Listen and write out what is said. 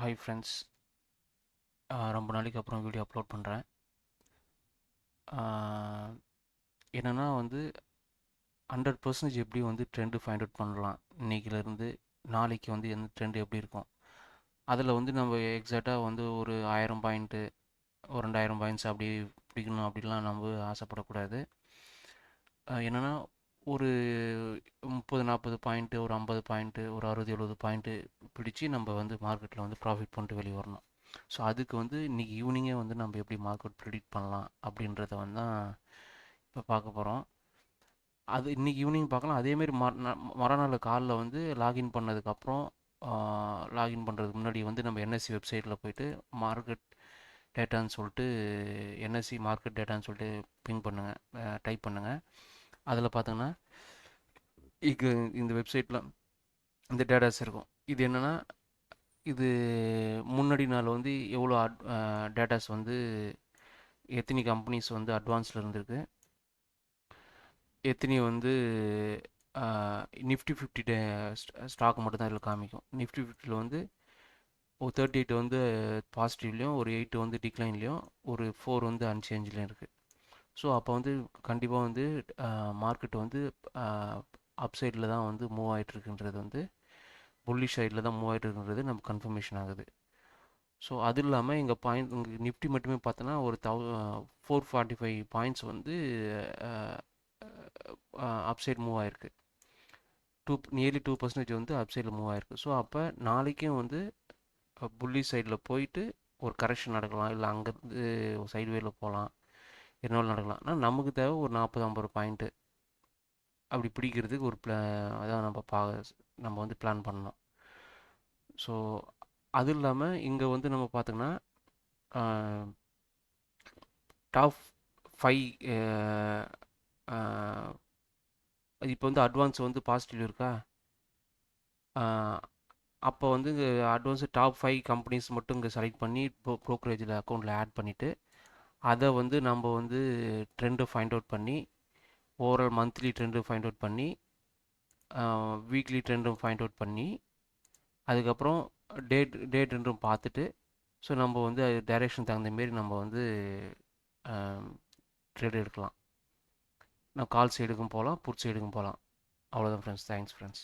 Hi friends ரொம்ப நாளைக்கு அப்புறம் வீடியோ அப்லோட் பண்ணுறேன் என்னென்னா வந்து ஹண்ட்ரட் பர்சன்டேஜ் எப்படி வந்து ட்ரெண்டு ஃபைண்ட் அவுட் பண்ணலாம்? இன்றைக்கிலேருந்து நாளைக்கு வந்து எந்த ட்ரெண்டு எப்படி இருக்கும்? அதில் வந்து நம்ம எக்ஸாக்டாக வந்து ஒரு ஆயிரம் பாயிண்ட்டு ஒரு ரெண்டாயிரம் பாயிண்ட்ஸ் அப்படி பிடிக்கணும் அப்படிலாம் நம்ம ஆசைப்படக்கூடாது. என்னென்னா ஒரு முப்பது நாற்பது பாயிண்ட்டு ஒரு ஐம்பது பாயிண்ட்டு ஒரு அறுபது எழுபது பாயிண்ட்டு பிடிச்சி நம்ம வந்து மார்க்கெட்டில் வந்து ப்ராஃபிட் பண்ணிட்டு வெளியே வரணும். ஸோ அதுக்கு வந்து இன்றைக்கி ஈவினிங்கே வந்து நம்ம எப்படி மார்க்கெட் ப்ரிடிக்ட் பண்ணலாம் அப்படின்றத வந்து தான் இப்போ பார்க்க போகிறோம் அது இன்றைக்கி ஈவினிங் பார்க்கலாம். அதேமாரி ம மறுநாள் காலில் வந்து லாகின் பண்ணதுக்கப்புறம் லாகின் பண்ணுறதுக்கு முன்னாடி வந்து நம்ம என்எஸ்சி வெப்சைட்டில் போயிட்டு மார்க்கெட் டேட்டான்னு சொல்லிட்டு என்எஸ்சி மார்க்கெட் டேட்டான்னு சொல்லிட்டு பின் பண்ணுங்கள் டைப் பண்ணுங்கள் அதில் பார்த்தோங்கன்னா இங்கே இந்த வெப்சைட்டில் இந்த டேட்டாஸ் இருக்கும். இது என்னென்னா இது முன்னாடி நாள் வந்து எவ்வளோ அட் டேட்டாஸ் வந்து எத்தனை கம்பெனிஸ் வந்து அட்வான்ஸில் இருந்திருக்கு. எத்தனை வந்து நிஃப்டி ஃபிஃப்டி டே ஸ்டாக் மட்டும் தான் இதில் காமிக்கும். நிஃப்டி ஃபிஃப்டியில் வந்து ஒரு தேர்ட்டி எயிட் வந்து பாசிட்டிவ்லேயும் ஒரு எயிட் வந்து டிக்ளைன்லேயும் ஒரு ஃபோர் வந்து அன்சேஞ்சிலையும் இருக்குது ஸோ அப்போ வந்து கண்டிப்பாக வந்து மார்க்கெட் வந்து அப் சைடில் தான் வந்து மூவ் ஆகிட்டுருக்குன்றது வந்து புல்லிஷ் சைடில் தான் மூவ் ஆகிட்டுருக்குன்றது நமக்கு கன்ஃபர்மேஷன் ஆகுது. ஸோ அது இல்லாமல் எங்கள் பாயிண்ட் இங்கே நிஃப்டி மட்டுமே பார்த்தோன்னா ஒரு தௌ ஃபோர் ஃபார்ட்டி ஃபைவ் பாயிண்ட்ஸ் வந்து அப்சைட் மூவ் ஆகிருக்கு டூ நியர்லி டூ பர்சன்டேஜ் வந்து அப்சைடில் மூவ் ஆகிருக்கு ஸோ அப்போ நாளைக்கும் வந்து புள்ளி சைடில் போயிட்டு ஒரு கரெக்ஷன் நடக்கலாம். இல்லை அங்கேருந்து சைடுவேயில் போகலாம். இரநூறு நடக்கலாம். ஆனால் நமக்கு தேவை ஒரு நாற்பது ஐம்பது பாயிண்ட்டு அப்படி பிடிக்கிறதுக்கு ஒரு பிளா அதான் நம்ம பா நம்ம வந்து பிளான் பண்ணணும். ஸோ அது இல்லாமல் இங்கே வந்து நம்ம பார்த்தோங்கன்னா டாப் ஃபைவ் இப்போ வந்து அட்வான்ஸ் வந்து பாசிட்டிவ் இருக்கா? அப்போ வந்து இங்கே அட்வான்ஸு டாப் ஃபைவ் கம்பெனிஸ் மட்டும் இங்கே செலக்ட் பண்ணி ப்ரோ ப்ரோக்கரேஜில் அக்கௌண்ட்டில் ஆட் பண்ணிவிட்டு அதை வந்து நம்ம வந்து ட்ரெண்டு ஃபைண்ட் அவுட் பண்ணி overall monthly trend find out பண்ணி வீக்லி ட்ரெண்டும் ஃபைண்ட் அவுட் பண்ணி அதுக்கப்புறம் டேட் டே ட்ரெண்டும் பார்த்துட்டு ஸோ நம்ம வந்து அது டைரெக்ஷன் தகுந்த மாரி நம்ம வந்து ட்ரேட் எடுக்கலாம். நான் கால் சைடுக்கும் போகலாம் புட் சைடுக்கும் போகலாம் அவ்வளோதான் ஃப்ரெண்ட்ஸ் தேங்க்ஸ் ஃப்ரெண்ட்ஸ்